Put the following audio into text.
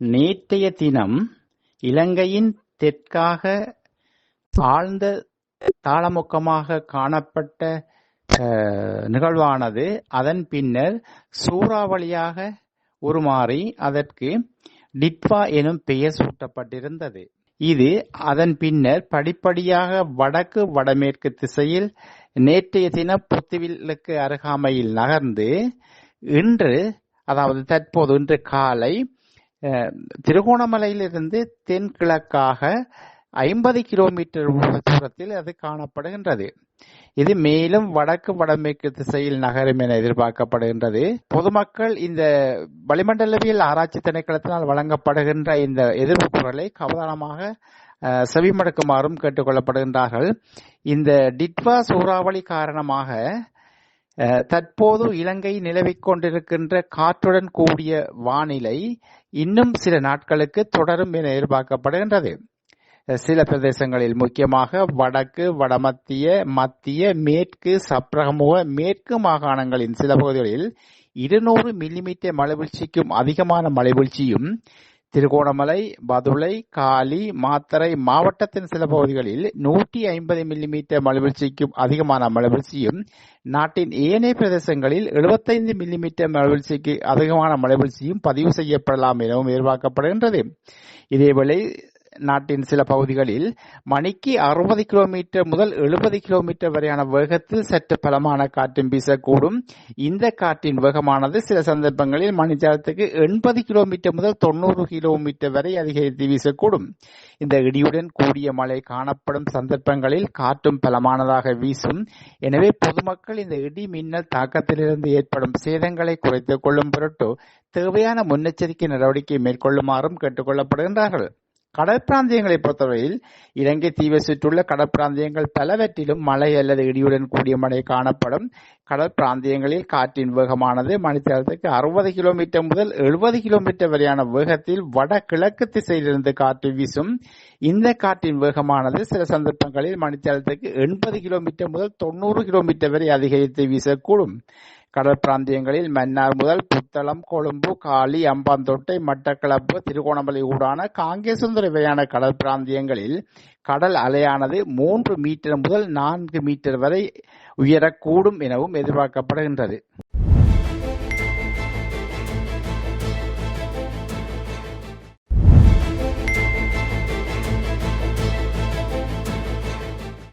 நேற்றைய தினம் இலங்கையின் தெற்காக ஆழ்ந்த தாளமுக்கமாக காணப்பட்ட நிகழ்வானது. அதன் பின்னர் சூறாவளியாக உருமாறி அதற்கு டிட்வா எனும் பெயர் சூட்டப்பட்டிருந்தது. இது அதன் பின்னர் படிப்படியாக வடக்கு வடமேற்கு திசையில் நேற்றைய தினம் புத்துவிலுக்கு அருகாமையில் நகர்ந்து இன்று அதாவது தற்போது இன்று காலை திருகோணமலையிலிருந்து தென்கிழக்காக ஐம்பது கிலோமீட்டர் தூரத்தில் அது காணப்படுகின்றது. இது மேலும் வடக்கு வடமேற்கு திசையில் நகரும் என எதிர்பார்க்கப்படுகின்றது. பொதுமக்கள் இந்த வளிமண்டலவியல் ஆராய்ச்சி திணைக்களத்தினால் வழங்கப்படுகின்ற இந்த எதிர்ப்பு குரலை கவனமாக செவிமடுக்குமாறும் கேட்டுக்கொள்ளப்படுகின்றார்கள். இந்த டிட்வா சூறாவளி காரணமாக தற்போது இலங்கை நிலவிக் கொண்டிருக்கின்ற காற்றுடன் கூடிய வானிலை இன்னும் சில நாட்களுக்கு தொடரும் என எதிர்பார்க்கப்படுகின்றது. சில பிரதேசங்களில் முக்கியமாக வடக்கு வடமத்திய மத்திய மேற்கு சப்ரகமுக மேற்கு மாகாணங்களின் சில பகுதிகளில் இருநூறு மில்லிமீட்டர் மழைவீழ்ச்சிக்கும் அதிகமான மழைவீழ்ச்சியும் திருகோணமலை பதுளை காலி மாத்தறை மாவட்டத்தின் சில பகுதிகளில் நூற்றி ஐம்பது மில்லிமீட்டர் மழைவீழ்ச்சிக்கும் அதிகமான மழைவீழ்ச்சியும் நாட்டின் ஏனைய பிரதேசங்களில் 75 மில்லிமீட்டர் மழைவீழ்ச்சிக்கு அதிகமான மழைவீழ்ச்சியும் பதிவு செய்யப்படலாம் எனவும் எதிர்பார்க்கப்படுகின்றது. இதேவேளை நாட்டின் சில பகுதிகளில் மணிக்கு அறுபது கிலோமீட்டர் முதல் எழுபது கிலோமீட்டர் வரையான வேகத்தில் சற்று பலமான காற்றும் வீசக்கூடும். இந்த காற்றின் வேகமானது சில சந்தர்ப்பங்களில் மணிச்சாரத்துக்கு எண்பது கிலோமீட்டர் முதல் தொண்ணூறு கிலோமீட்டர் வரை அதிகரித்து வீசக்கூடும். இந்த இடியுடன் கூடிய மழை காணப்படும் சந்தர்ப்பங்களில் காற்றும் பலமானதாக வீசும். எனவே பொதுமக்கள் இந்த இடி மின்னல் தாக்கத்திலிருந்து ஏற்படும் சேதங்களை குறைத்துக் கொள்ளும் பொருட்டு தேவையான முன்னெச்சரிக்கை நடவடிக்கை மேற்கொள்ளுமாறும் கேட்டுக்கொள்ளப்படுகின்றார்கள் கடற்பிராந்தியங்களை பொறுத்தவரையில் இலங்கை தீவை சுற்றுள்ள கடற்பிராந்தியங்கள் பலவற்றிலும் மழை அல்லது இடியுடன் கூடிய மழை காணப்படும். கடற்பிராந்தியங்களில் காற்றின் வேகமானது மணித்தியாலத்துக்கு அறுபது கிலோமீட்டர் முதல் எழுபது கிலோமீட்டர் வரையான வேகத்தில் வடகிழக்கு திசையிலிருந்து காற்று வீசும். இந்த காற்றின் வேகமானது சில சந்தர்ப்பங்களில் மணித்தியாலத்துக்கு எண்பது கிலோமீட்டர் முதல் தொண்ணூறு கிலோமீட்டர் வரை அதிகரித்து வீசக்கூடும். கடல் பிராந்தியங்களில் மன்னார் முதல் புத்தளம் கொழும்பு காலி அம்பாந்தோட்டை மட்டக்களப்பு திருகோணமலை ஊடான காங்கேசுந்தர வரையான கடல் பிராந்தியங்களில் கடல் அலையானது மூன்று மீட்டர் முதல் நான்கு மீட்டர் வரை உயரக்கூடும் எனவும் எதிர்பார்க்கப்படுகின்றது.